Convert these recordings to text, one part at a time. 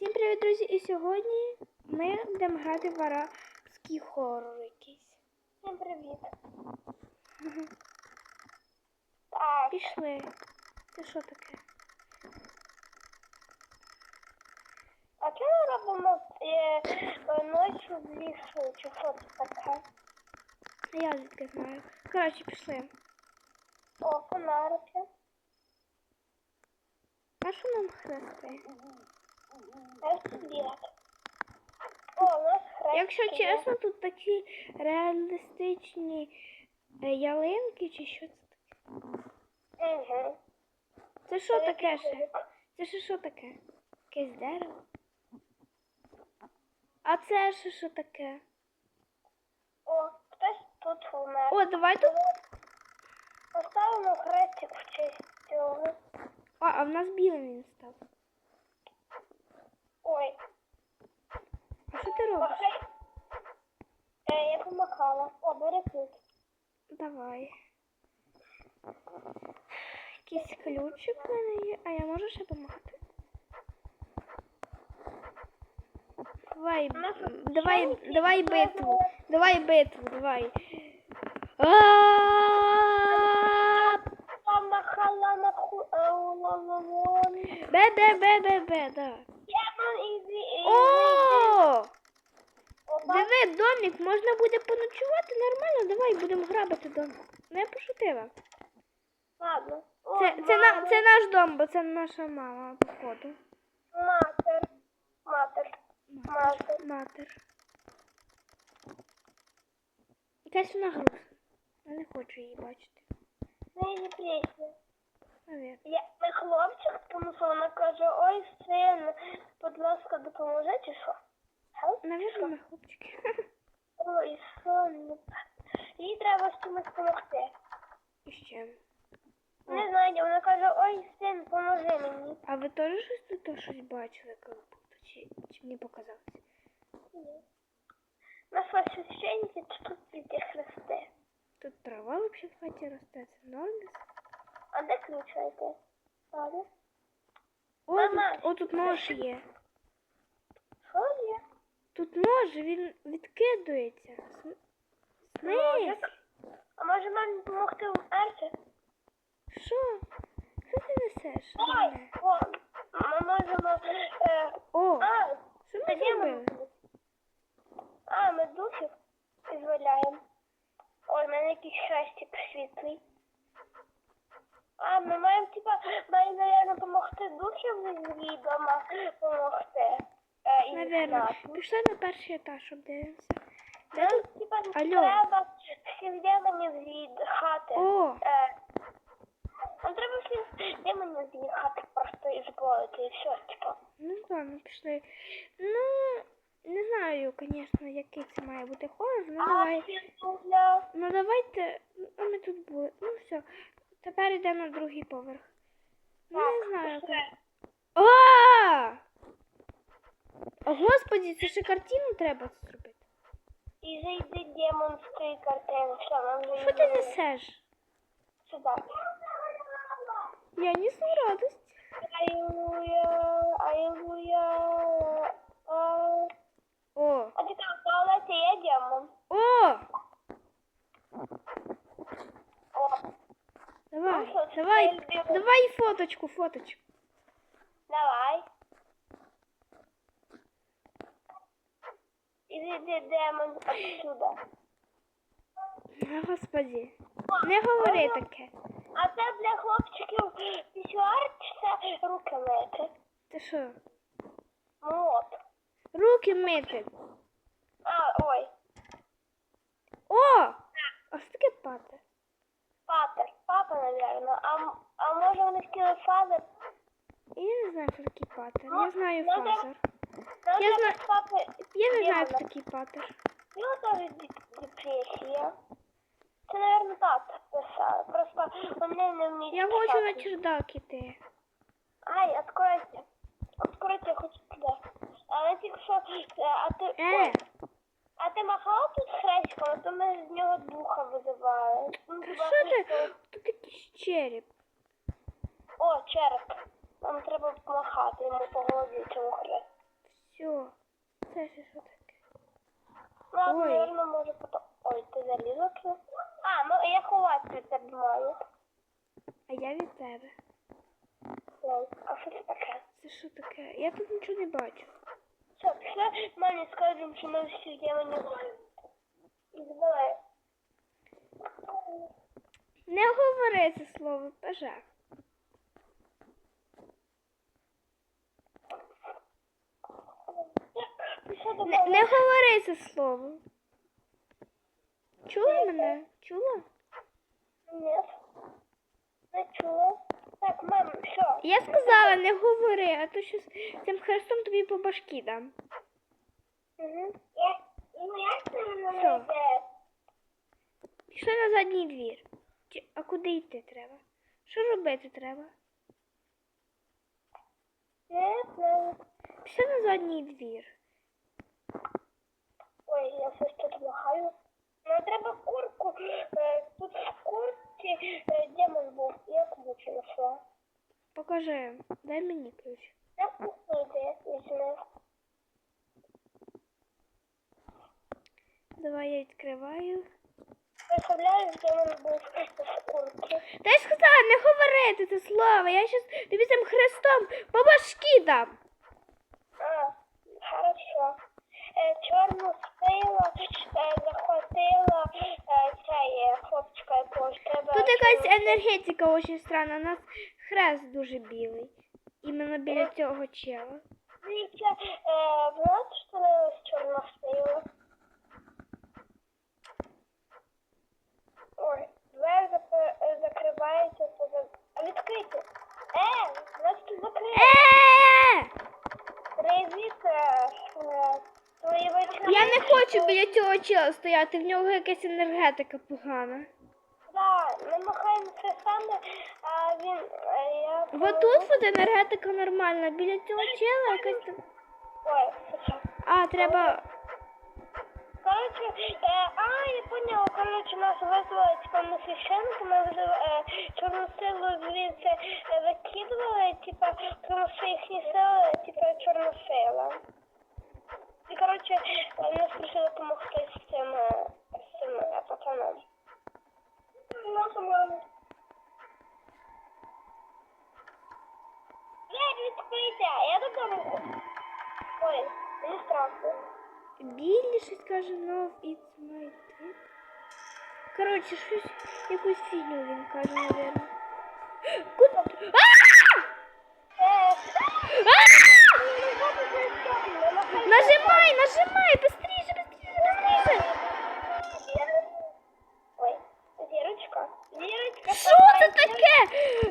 Всім привіт, друзі! І сьогодні ми будемо грати в арабський хоррор якийсь. Всім привіт. Так, Пішли. Це що таке? а що ми робимо е, ночі в лісу, чи що це таке? Я звідки знаю. Коротше, пішли. О, фонарики. А що нам хрести? Якщо чесно, тут такі реалістичні е, ялинки чи що це таке? Це що таке ще? Це ще що таке? Якесь дерево? А це ще що таке? О, хтось тут умер. О, давай тут. Поставимо хрестик в честь цього. А, а в нас білим він став. Ой, А що ти робиш? Е, я помахала. О, бери ключ. Давай. Якийсь ключик в мене є. А я можу ще помагати? Давай, давай, давай битву. Давай битву, давай. А! Помахала О! Диви, домик, можна буде поночувати нормально, давай будемо грабити домик. Ну я пошутила. Ладно. О, Це, це, на, це наш дом, бо це наша мама, походу. Матер. Матер. Матер. Матер. Якась вона грустна. Я не хочу її бачити. Не її пісня. Навіть. Я не хлопчик, тому що вона каже, ой, син, будь ласка, допоможи, чи що? Навірно, ми хлопчики. Ой, сон. Їй треба з чимось допомогти. І ще. Не знаю, вона каже, ой, син, поможи мені. А ви теж щось тут щось бачили, як будто? Чи, чи мені показалось? Ні. На священники тут ці хрести. Тут трава взагалі в хаті росте, це норміс. А де ключ? Ладно. О, Мама, тут, о, тут нож є. Що є? Тут нож, він відкидується. С-. А може мамі допомогти вмерти? Що? Що ти несеш? Ой, о, ми можемо... Е, О, а, що ми це демон. зробили? А, ми духів визволяємо. Ой, в мене якийсь хрестик світлий. А, ми маємо, типа, маємо, наверное, допомогти духів з відома допомогти. Е, Наверно. Пішли на перший етаж, обдивимося. Нам, типа, Алло. треба всіх демонів від хати. О, Е, нам треба всіх демонів з їх хати просто і все, типа. ну ладно, пішли. Ну, не знаю, звісно, який це має бути хорор. Ну А, давай. Ну давайте. Ну ми тут були. Ну все. Тепер йдемо на другий поверх. Ну, не знаю. як. А! О, господі, це ще картину треба зробити. І зайде демон з тої картини. Все, нам Що ти несеш? Сюди. Я несу радость. Аллилуйя, аллилуйя. А, О! а ти там в туалеті є демон? О, Давай, Ну давай, давай фоточку, фоточку. давай. Іди демон отсюда. О, Господі. Не говори таке. А це для хлопчиків пісюар чи це руки мити? Ти що? Ну от. Руки мити. А, ой, О! А що таке пати? Наверное. А, а може вони хотіли фазер? Я не знаю, що таке патер. Я знаю ну, да. фазер. Ну, Я треба знаю- з папи Я не знаю, хто такий патер. У нього теж депресія. Це, наверное, так писали. Просто вони не вміють Я хочу на чердак іти. Ай, откройте. Откройте, я хочу туди. Але тільки що, е, а ти... Е, А ти махала тут хрестиком, а то ми з нього духа визивали. Ну, що ти череп. О, череп. Нам треба помахати йому по голові цьому хрестику. що таке? Ой. наверное, може потом. Ой, ти залізла тут? А, ну я ховати від тебе маю. А я від тебе. Ой, а що це таке? Це що таке? Я тут нічого не бачу. Все, пішли мамі скажемо, що ми всі демонів збили. Не говори це слово, пожар. Не, не говори це слово. Чула мене? Чула? Ні. Не чула. Так, мам, все. Я сказала, не говори, а то щось цим хрестом тобі по башки дам. Угу. Я, ну, це воно Пішли на задній двір. Чи, а куди йти треба? Що робити треба? Пішли на задній двір. Ой, я щось тут махаю. Ну, треба курку. Е, Тут в курці е, демон був. Я ключ знайшла. Покажи. Дай мені ключ. На кухню йде, візьми. Давай я відкриваю. Представляєш, демон був з курки. Та я ж сказала, не говорити це слово. Я щас тобі цим хрестом по башки дам. А, хорошо. Е, чорну спила, е, захватила е, цей хлопчика якогось. Треба Тут якась енергетика дуже странна. У нас хрест дуже білий. Іменно біля цього чела. Дивіться, е, в нас встановилась чорна спила. Ой, двері зап- е, закриваються, поза... А відкрийте. Е, у нас тут закрито. Е! Привіт, е, е, твої вийшли. Я не хочу біля стояти, в нього якась енергетика погана. Да, ми махаємо саме, а він, е, я... Вот тут от енергетика нормальна, біля цього чела якась там. Ой. А, треба. Короче, э, а, я поняла, короче, нас визвали, типа, на священника, ми вже е, чорну силу звідси е, викидували, типа, тому що їхні сили, типа, чорна сила. І, короче, е, нас прийшли допомогти з цим, е, з цим е, пацаном. Нашому. Двері відкрийте, я додому. Ой, мені страшно. Білі щось каже, no, it's my trip. Коротше, щось, якусь фігню він каже, наверное. Куда? А! Е, Нажимай, нажимай, быстрее, быстрее, быстрее. Ой, зірочка. Зірочка. Що це таке?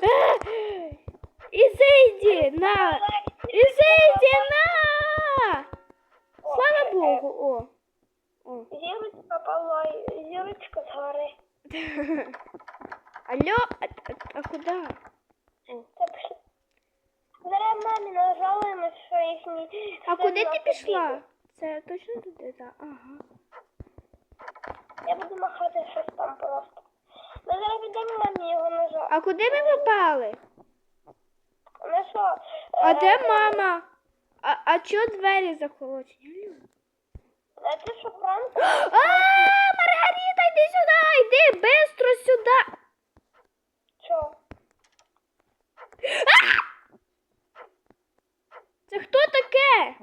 Е, Ізейді, на! Ізейді, на! Слава Богу, о. О. Зірочка пала, зірочка з гори. Алло, а, а, а куди? О. Це пішли. Зараз мамі нажалуємо, що їхні... А куди ти пішла? Це точно туди, так? Ага. Я буду махати щось там просто. Ми зараз віддамо мамі його нажа. А куди ми попали? Ну що? А е, де мама? А, а чого двері заколочені? Алло. А ти що, пранк? А, Маргарита, йди сюди, йди, бистро сюди. Що? Це хто таке?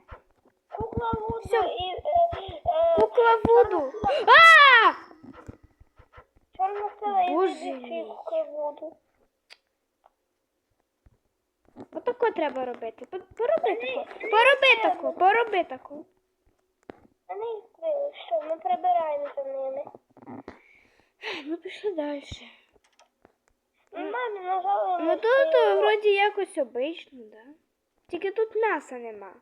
Кукла Вуду Всё. і... Е, е, Кукла Вуду. А! Чорна сила Боже. Отако треба робити. Пороби тако. Пороби тако, пороби тако. Вони відкрили, що ми прибираємо за ними. Ну пішли далі. Ну, мамі нажали. Ну тут вроді якось обично, да? Тільки тут м'яса нема.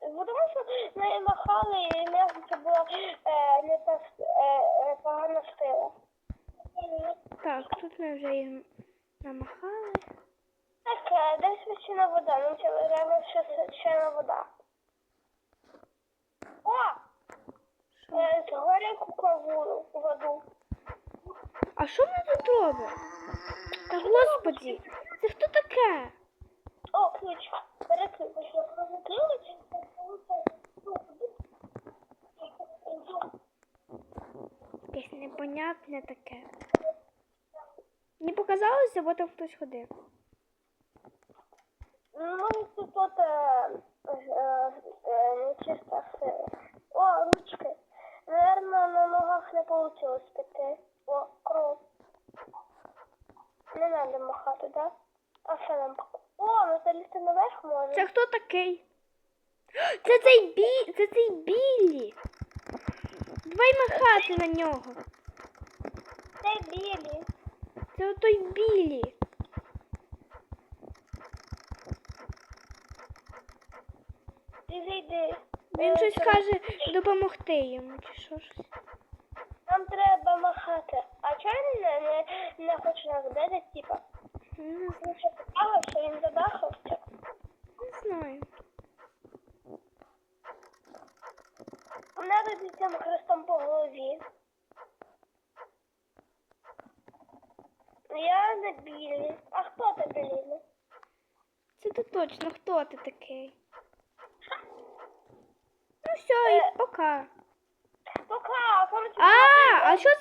Тому що ми махали і м'ясо була е, не та е, е, погана сила. Так, тут ми вже їх намахали. Так, е, де священа вода? Нам треба ще священа вода. О! Е, згоря кукла воду. А що ми тут робимо? Та господі, це хто таке? О, ключ. Бери ключ. Ключ. Непонятне таке. Не показалося, бо там хтось ходив. Ну, тут е, нечиста сила. О, ручки. Наверно, на ногах не вийшло піти. О, кров. Не треба махати, да? А що нам? О, ми залізти наверх можемо. Це хто такий? Це цей бі... Це цей білі. Давай махати на нього. Це білі. Це отой білі. Ти зайди. Він Е, щось каже допомогти йому, чи що щось. Нам треба махати. А чого він не, не, не хоче нас дати, типа? Він ще він задахався. Не знаю. Мене тут цим хрестом по голові. Я не білі. А хто ти білі? Це то точно, хто ти такий? Ну все, і пока. Пока, короче, А, а що